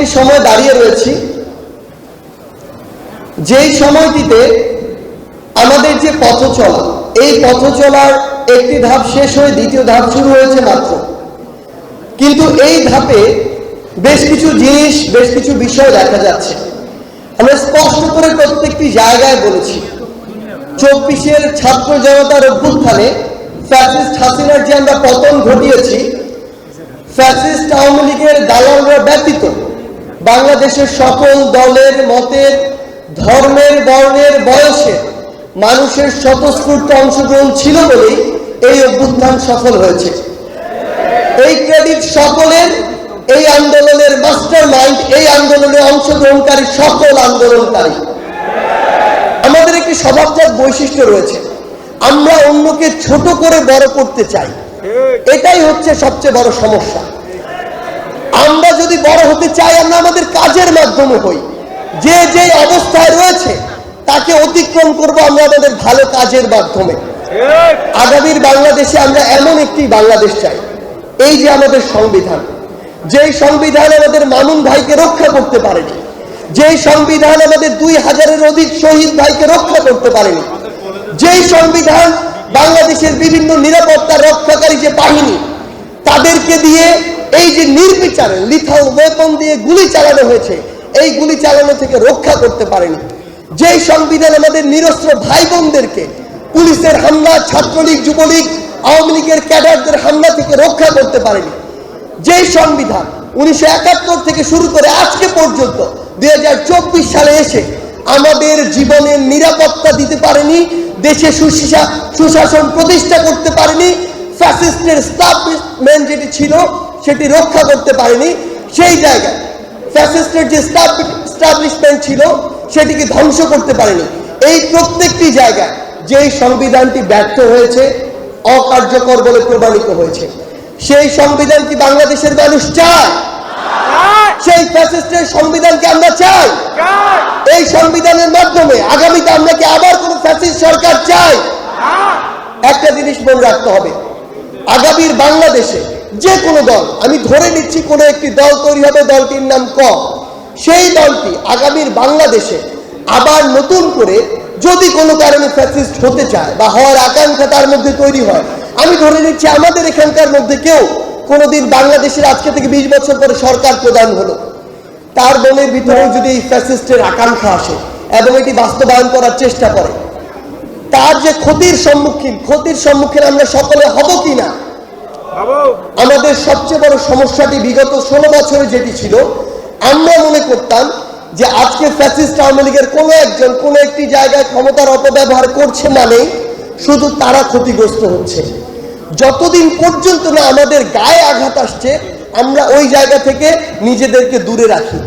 একটি সময় দাঁড়িয়ে রয়েছি। যেই সময়টিতে আমাদের যে পথ চলা এই পথ চলার একটি ধাপ শেষ হয়ে দ্বিতীয় ধাপ শুরু হয়েছে মাত্র। কিন্তু এই ধাপে বেশ কিছু জিনিস, বেশ কিছু বিষয় দেখা যাচ্ছে। আমরা স্পষ্ট করে প্রত্যেকটি জায়গায় বলেছি, চব্বিশের ছাত্র জনতার অভ্যুত্থানে ফ্যাসিস্ট হাসিনার যে আমরা পতন ঘটিয়েছি, ফ্যাসিস্ট আওয়ামী লীগের দালালরা ব্যতীত বাংলাদেশের সকল দলের মতের, ধর্মের, বর্ণের বয়সে মানুষের স্বতঃস্ফূর্ত অংশগ্রহণ ছিল বলেই এই অভ্যুত্থান সফল হয়েছে। এই ক্রেডিট সকলের, এই আন্দোলনের মাস্টার মাইন্ড এই আন্দোলনে অংশগ্রহণকারী সকল আন্দোলনকারী। আমাদের একটি স্বভাবজাত বৈশিষ্ট্য রয়েছে। আমরা অন্যকে ছোট করে বড় করতে চাই। এটাই হচ্ছে সবচেয়ে বড় সমস্যা। আমরা যদি বড় হতে চাই, আমরা আমাদের কাজের মাধ্যমে হই। যে যে অবস্থায় রয়েছে, তাকে অতিক্রম করব আমরা আমাদের ভালো কাজের মাধ্যমে। আগামীর বাংলাদেশে আমরা এমন একটি বাংলাদেশ চাই। এই যে আমাদের সংবিধান। যেই সংবিধান আমাদের মামুন ভাইকে রক্ষা করতে পারেনি। যেই সংবিধান আমাদের দুই হাজারের অধিক শহীদ ভাইকে রক্ষা করতে পারেনি। যেই সংবিধান বাংলাদেশের বিভিন্ন নিরাপত্তা রক্ষাকারী যে বাহিনী, তাদেরকে দিয়ে এই যে নির্বিচারে লিথাল ওয়েপন দিয়ে গুলি চালানো হয়েছে, এই গুলি চালানো থেকে রক্ষা করতে পারেনি। যেই সংবিধান আমাদের নিরস্ত্র ভাই বোনদেরকে পুলিশের হামলা, ছাত্রলীগ, যুবলীগ, আওয়ামী লীগের ক্যাডারদের হামলা থেকে রক্ষা করতে পারেনি। যেই সংবিধান উনিশশো একাত্তর থেকে শুরু করে আজকে পর্যন্ত দুই হাজার চব্বিশ সালে এসে আমাদের জীবনের নিরাপত্তা দিতে পারেনি, দেশে সুশিসা সুশাসন প্রতিষ্ঠা করতে পারেনি ফ্যাসিস্টের স্টাবলিশমেন্ট যেটি ছিল সেটি রক্ষা করতে পারেনি। সেই জায়গায় ফ্যাসিস্টের যে স্টাবলিশমেন্ট ছিল সেটিকে ধ্বংস করতে পারেনি। এই প্রত্যেকটি জায়গায় যেই সংবিধানটি ব্যর্থ হয়েছে অকার্যকর বলে প্রমাণিত হয়েছে। সেই সংবিধান কি বাংলাদেশের মানুষ চায়? সেই ফ্যাসিস্টের সংবিধানকে আমরা চাই? এই সংবিধানের মাধ্যমে আগামীতে আমরা কি আবার কোন ফ্যাসিস্ট সরকার চাই? একটা জিনিস মনে রাখতে হবে আগামীর বাংলাদেশে যে কোনো দল, আমি ধরে নিচ্ছি কোনো একটি দল তৈরি হবে, দলটির নাম ক। সেই দলটি আগামীর বাংলাদেশে আবার নতুন করে যদি কোনো কারণে ফ্যাসিস্ট হতে চায় বা হওয়ার আকাঙ্ক্ষা তার মধ্যে তৈরি হয়, আমি ধরে নিচ্ছি আমাদের এখানকার মধ্যে কেউ কোনোদিন বাংলাদেশের আজকে থেকে বিশ বছর পরে সরকার প্রদান হলো। তার মনের ভিতরেও যদি এই ফ্যাসিস্টের আকাঙ্ক্ষা আসে এবং এটি বাস্তবায়ন করার চেষ্টা করে তার যে ক্ষতির সম্মুখীন ক্ষতির সম্মুখীন আমরা সকলে হব কি না আমাদের সবচেয়ে বড় সমস্যাটি বিগত ষোলো বছরে যেটি ছিল আমরা মনে করতাম যে আজকে ফ্যাসিস্ট আওয়ামী লীগের কোনো একজন কোনো একটি জায়গায় ক্ষমতার অপব্যবহার করছে মানে শুধু তারা ক্ষতিগ্রস্ত হচ্ছে। যতদিন পর্যন্ত না আমাদের গায়ে আঘাত আসছে আমরা ওই জায়গা থেকে নিজেদেরকে দূরে রাখি।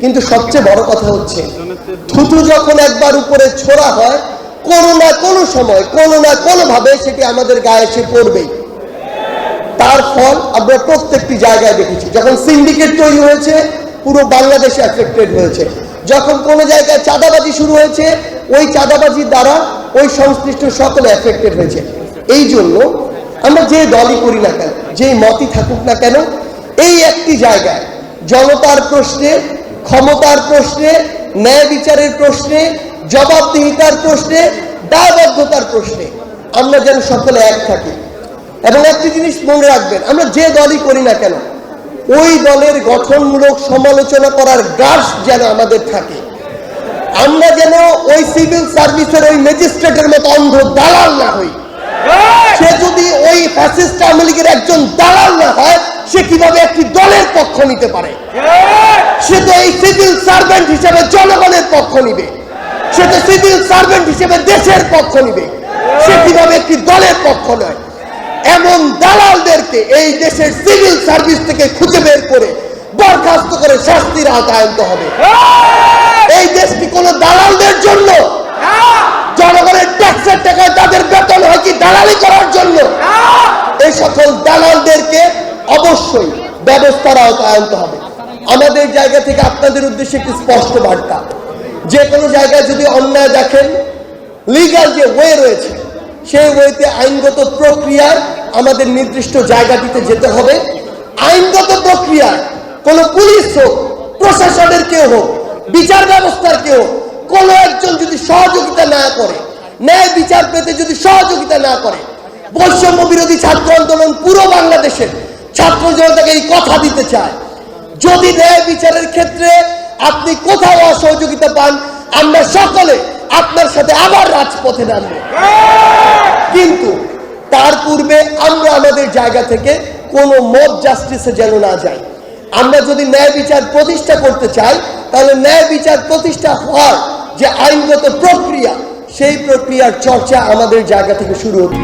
কিন্তু সবচেয়ে বড় কথা হচ্ছে থুতু যখন একবার উপরে ছোড়া হয় কোনো না কোনো সময়, কোনো না কোনোভাবে সেটি আমাদের গায়ে এসে পড়বেই তার ফল আমরা প্রত্যেকটি জায়গায় দেখেছি। যখন সিন্ডিকেট তৈরি হয়েছে, পুরো বাংলাদেশে অ্যাফেক্টেড হয়েছে। যখন কোনো জায়গায় চাঁদাবাজি শুরু হয়েছে, ওই চাঁদাবাজির দ্বারা ওই সংশ্লিষ্ট সকলে অ্যাফেক্টেড হয়েছে। এই জন্য আমরা যে দলই করি না কেন, যেই মতই থাকুক না কেন, এই একটি জায়গায় জনতার প্রশ্নে, ক্ষমতার প্রশ্নে, ন্যায় বিচারের প্রশ্নে জবাবদিহিতার প্রশ্নে দায়বদ্ধতার প্রশ্নে আমরা যেন সকলে এক থাকি। এবং একটি জিনিস মনে রাখবেন আমরা যে দলই করি না কেন ওই দলের গঠনমূলক সমালোচনা করার গাছ যেন আমাদের থাকে। আমরা যেন ওই সিভিল সার্ভিসের ওই ম্যাজিস্ট্রেটের মতো অন্ধ দালাল না হই। সে যদি ওই ফ্যাসিস্ট আওয়ামী লীগের একজন দালাল না হয় সে কীভাবে একটি দলের পক্ষ নিতে পারে? সে তো এই সিভিল সার্ভেন্ট হিসেবে জনগণের পক্ষ নিবে। সে তো সিভিল সার্ভেন্ট হিসেবে দেশের পক্ষ নিবে। সে কীভাবে একটি দলের পক্ষ নয়? এমন দালালদেরকে এই দেশের সিভিল সার্ভিস থেকে খুঁজে বের করে, বরখাস্ত করে শাস্তির আওতায় হবে। এই দেশটি কোনো দালালদের জন্য? জনগণের ট্যাক্সের টাকায় তাদের বেতন হয় কি দালালি করার জন্য? এই সকল দালালদেরকে অবশ্যই ব্যবস্থার আওতায় আনতে হবে। আমাদের জায়গা থেকে আপনাদের উদ্দেশ্যে একটি স্পষ্ট বার্তা। যে কোনো জায়গায় যদি অন্যায় দেখেন লিগাল যে ওয়ে রয়েছে সেই ওয়েতে আইনগত প্রক্রিয়ার আমাদের নির্দিষ্ট জায়গাটিতে যেতে হবে। আইনগত প্রক্রিয়ায় কোনো পুলিশ হোক প্রশাসনের কেউ হোক বিচার ব্যবস্থার কেউ হোক, কোনো একজন যদি সহযোগিতা না করে ন্যায় বিচার পেতে যদি সহযোগিতা না করে বৈষম্য বিরোধী ছাত্র আন্দোলন পুরো বাংলাদেশের ছাত্র জনতাকে এই কথা দিতে চায়। যদি ন্যায় বিচারের ক্ষেত্রে আপনি কোথাও অসহযোগিতা পান? আমরা সকলে আপনার সাথে আবার রাজপথে নামব। কিন্তু তার পূর্বে আমরা আমাদের জায়গা থেকে কোনো মব জাস্টিসে যেন না যাই। আমরা যদি ন্যায় বিচার প্রতিষ্ঠা করতে চাই, তাহলে ন্যায় বিচার প্রতিষ্ঠা হওয়ার যে আইনগত প্রক্রিয়া, সেই প্রক্রিয়ার চর্চা আমাদের জায়গা থেকে শুরু হতে